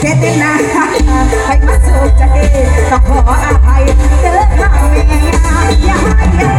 แค่ดเด็กนะให้มาสุขใจต้องขออภัยเด้อข้าแม่อย่าให้